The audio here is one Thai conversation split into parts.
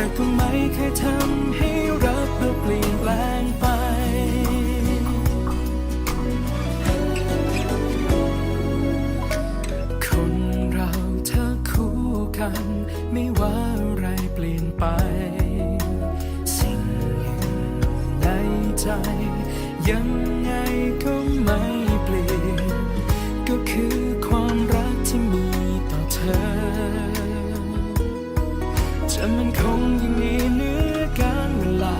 แต่ก็ไม่เคยทำให้รักเราเปลี่ยนแปลงไป คนเราถ้าคู่กัน ไม่ว่าอะไรเปลี่ยนไป สิ่งหนึ่งในใจ ยังไงก็ไม่ จะมันคงยังมีเนื้อการเวลา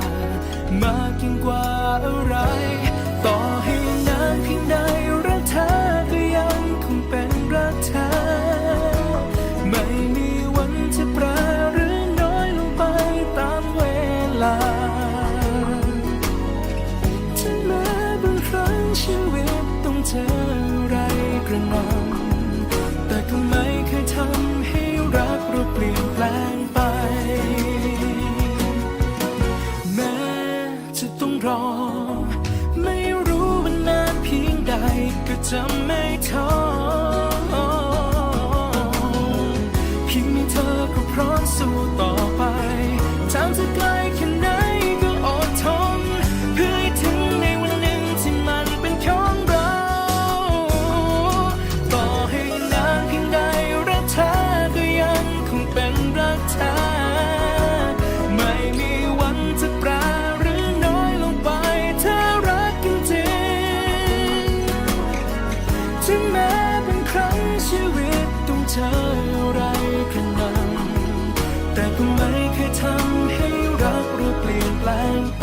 มากยิ่งกว่าอะไร ต่อให้นานเพียงใดรักเธอก็ยังคงเป็นรักเธอ ไม่มีวันจะแปรหรือน้อยลงไปตามเวลาถึงแม้บางครั้งชีวิตต้องเจออะไรกระหนำ ก็จะ เธออะไรขนาดแต่ก็ไม่เคยทำให้รักเราเปลี่ยนแปลงไป